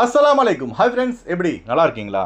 அஸ்லாம் அலைக்கும் hi friends எப்படி? நல்லா இருக்கீங்களா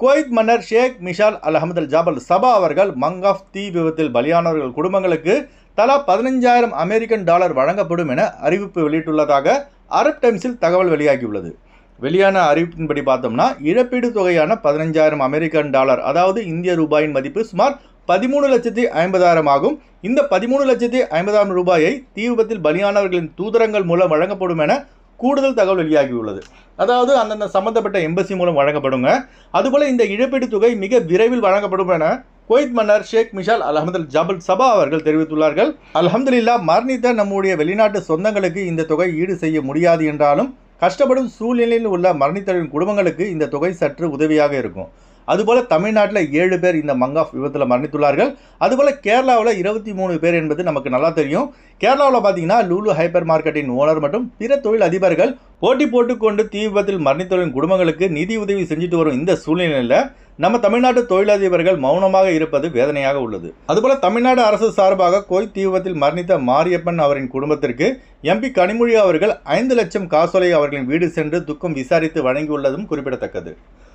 குவைத் மன்னர் ஷேக் மிஷால் அல் அஹமது அல் ஜாபல் சபா அவர்கள் மங்காஃப் தீ விபத்தில் பலியானவர்கள் குடும்பங்களுக்கு தலா பதினஞ்சாயிரம் அமெரிக்கன் டாலர் வழங்கப்படும் என அறிவிப்பு வெளியிட்டுள்ளதாக அரப் டைம்ஸில் தகவல் வெளியாகியுள்ளது. வெளியான அறிவிப்பின்படி பார்த்தோம்னா இழப்பீடு தொகையான பதினஞ்சாயிரம் அமெரிக்கன் டாலர் அதாவது இந்திய ரூபாயின் மதிப்பு சுமார் பதிமூணு லட்சத்தி ஐம்பதாயிரம் ஆகும். இந்த பதிமூணு லட்சத்தி ஐம்பதாயிரம் ரூபாயை தீ விபத்தில் பலியானவர்களின் தூதரங்கள் மூலம் வழங்கப்படும் என கூடுதல் தகவல் வெளியாகியுள்ளது. அதாவது அந்தந்த சம்பந்தப்பட்ட எம்பசி மூலம் வழங்கப்படுங்க. அதுபோல் இந்த இழப்பீடு தொகை மிக விரைவில் வழங்கப்படும் என குவைத் மன்னர் ஷேக் மிஷால் அலமது ஜபல் சபா அவர்கள் தெரிவித்துள்ளார்கள். அல்ஹம்துலில்லா மரணித்த நம்முடைய வெளிநாட்டு சொந்தங்களுக்கு இந்த தொகை ஈடு செய்ய முடியாது என்றாலும் கஷ்டப்படும் சூழ்நிலையில் உள்ள மரணித்தவரின் குடும்பங்களுக்கு இந்த தொகை சற்று உதவியாக இருக்கும். அதுபோல் தமிழ்நாட்டில் ஏழு பேர் இந்த மங்காஃப் விபத்தில் மரணித்துள்ளார்கள். அதுபோல் கேரளாவில் இருபத்தி மூணு பேர் என்பது நமக்கு நல்லா தெரியும். கேரளாவில் பார்த்தீங்கன்னா லூலு ஹைப்பர் மார்க்கெட்டின் ஓனர் மற்றும் பிற தொழில் அதிபர்கள் போட்டி போட்டுக்கொண்டு தீ விபத்தில் மரணித்தவரின் குடும்பங்களுக்கு நிதி உதவி செஞ்சுட்டு வரும் இந்த சூழ்நிலையில் நம்ம தமிழ்நாட்டு தொழிலதிபர்கள் மௌனமாக இருப்பது வேதனையாக உள்ளது. அதுபோல தமிழ்நாடு அரசு சார்பாக கோய் தீ விபத்தில் மரணித்த மாரியப்பன் அவரின் குடும்பத்திற்கு எம்பி கனிமொழி அவர்கள் ஐந்து லட்சம் காசோலை அவர்களின் வீடு சென்று துக்கம் விசாரித்து வழங்கியுள்ளதும் குறிப்பிடத்தக்கது.